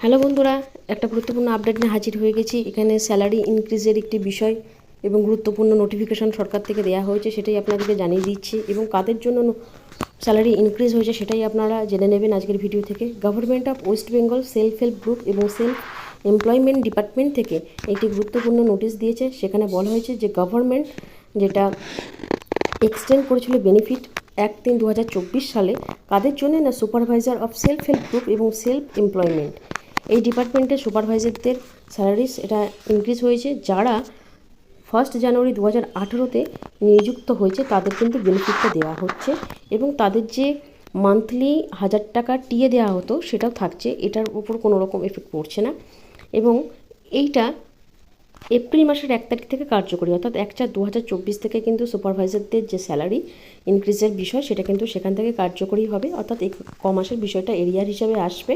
Hello বন্ধুরা, একটা গুরুত্বপূর্ণ আপডেট নিয়ে হাজির হয়ে গেছি। এখানে স্যালারি ইনক্রিজের একটি বিষয় এবং গুরুত্বপূর্ণ নোটিফিকেশন সরকার থেকে দেওয়া হয়েছে, সেটাই আপনাদেরকে জানিয়ে দিচ্ছি। এবং কাদের জন্য স্যালারি ইনক্রিজ হয়েছে, সেটাই আপনারা জেনে নেবেন আজকের ভিডিও থেকে। Government of West Bengal self help group এবং সেলফ এমপ্লয়মেন্ট ডিপার্টমেন্ট থেকে একটি গুরুত্বপূর্ণ নোটিশ দিয়েছে। সেখানে বলা হয়েছে যে গভর্নমেন্ট যেটা এক্সটেন্ড করেছিল বেনিফিট এক তিন দু সালে, কাদের জন্য না supervisor of self help group এবং সেলফ এমপ্লয়মেন্ট এই ডিপার্টমেন্টের সুপারভাইজারদের স্যালারিস এটা ইনক্রিজ হয়েছে। যারা ফার্স্ট জানুয়ারি দু হাজার আঠেরোতে নিযুক্ত হয়েছে, তাদের কিন্তু বেনিফিটটা দেওয়া হচ্ছে এবং তাদের যে মান্থলি হাজার টাকা টিয়ে দেওয়া হতো, সেটাও থাকছে। এটার উপর কোনো রকম এফেক্ট পড়ছে না। এবং এইটা এপ্রিল মাসের এক তারিখ থেকে কার্যকরী, অর্থাৎ এক চার দু হাজার চব্বিশ থেকে কিন্তু সুপারভাইজারদের যে স্যালারি ইনক্রিজের বিষয়, সেটা কিন্তু সেখান থেকে কার্যকরী হবে। অর্থাৎ এই ক মাসের বিষয়টা এরিয়ার হিসাবে আসবে।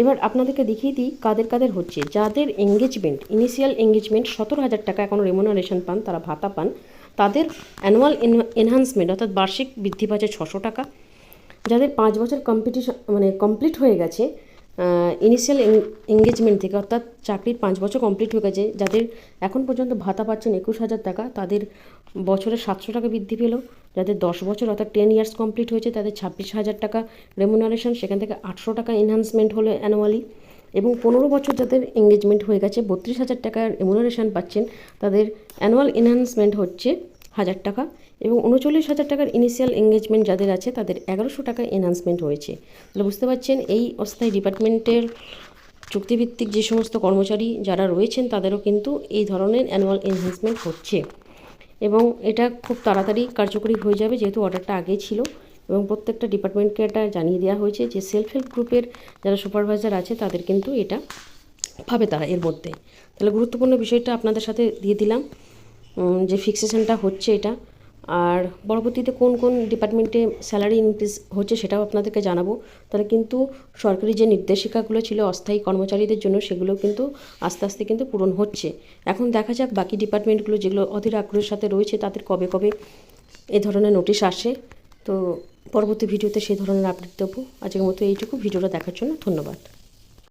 এবার আপনাদেরকে দেখিয়ে দিই কাদের কাদের হচ্ছে। যাদের এঙ্গেজমেন্ট ইনিশিয়াল এঙ্গেজমেন্ট সতেরো হাজার টাকা এখন রেমুনারেশন পান, তারা ভাতা পান, তাদের অ্যানুয়াল এনহান্সমেন্ট অর্থাৎ বার্ষিক বৃদ্ধি পাচ্ছে ছশো টাকা। যাদের পাঁচ বছর কম্পিটিশন মানে কমপ্লিট হয়ে গেছে ইনিশিয়াল এঙ্গেজমেন্ট থেকে অর্থাৎ চাকরির পাঁচ বছর কমপ্লিট হয়ে গেছে, যাদের এখন পর্যন্ত ভাতা পাচ্ছেন একুশ হাজার টাকা, তাদের বছরে সাতশো টাকা বৃদ্ধি পেল। যাদের দশ বছর অর্থাৎ টেন ইয়ার্স কমপ্লিট হয়েছে, তাদের ছাব্বিশ হাজার টাকা রেমুনারেশন সেখান থেকে আটশো টাকা এনহান্সমেন্ট হলো অ্যানুয়ালি এবং পনেরো বছর যাদের এঙ্গেজমেন্ট হয়ে গেছে, বত্রিশ হাজার টাকার রেমুনারেশন পাচ্ছেন, তাদের অ্যানুয়াল এনহান্সমেন্ট হচ্ছে হাজার টাকা। এবং উনচল্লিশ হাজার টাকার ইনিশিয়াল এঙ্গেজমেন্ট যাদের আছে, তাদের এগারোশো টাকা এনহান্সমেন্ট হয়েছে। তাহলে বুঝতে পারছেন, এই অস্থায়ী ডিপার্টমেন্টের চুক্তিভিত্তিক যে সমস্ত কর্মচারী যারা রয়েছেন, তাদেরও কিন্তু এই ধরনের অ্যানুয়াল এনহান্সমেন্ট হচ্ছে। এবং এটা খুব তাড়াতাড়ি কার্যকরী হয়ে যাবে, যেহেতু অর্ডারটা আগেই ছিল। এবং প্রত্যেকটা ডিপার্টমেন্টকে এটা জানিয়ে দেওয়া হয়েছে যে সেলফ হেল্প গ্রুপের যারা সুপারভাইজার আছে, তাদের কিন্তু এটা পাবে তারা এর মধ্যে। তাহলে গুরুত্বপূর্ণ বিষয়টা আপনাদের সাথে দিয়ে দিলাম যে ফিক্সেশনটা হচ্ছে এটা। আর পরবর্তীতে কোন কোন ডিপার্টমেন্টে স্যালারি ইনক্রিজ হচ্ছে সেটাও আপনাদেরকে জানাব। তাহলে কিন্তু সরকারি যে নির্দেশিকাগুলো ছিল অস্থায়ী কর্মচারীদের জন্য সেগুলো কিন্তু আস্তে আস্তে কিন্তু পূরণ হচ্ছে। এখন দেখা যাক বাকি ডিপার্টমেন্টগুলো যেগুলো অধীর আগ্রহের সাথে রয়েছে তাদের কবে কবে এ ধরনের নোটিশ আসে। তো পরবর্তী ভিডিওতে সেই ধরনের আপডেট দেবো। আজকের মতো এইটুকু। ভিডিওটা দেখার জন্য ধন্যবাদ।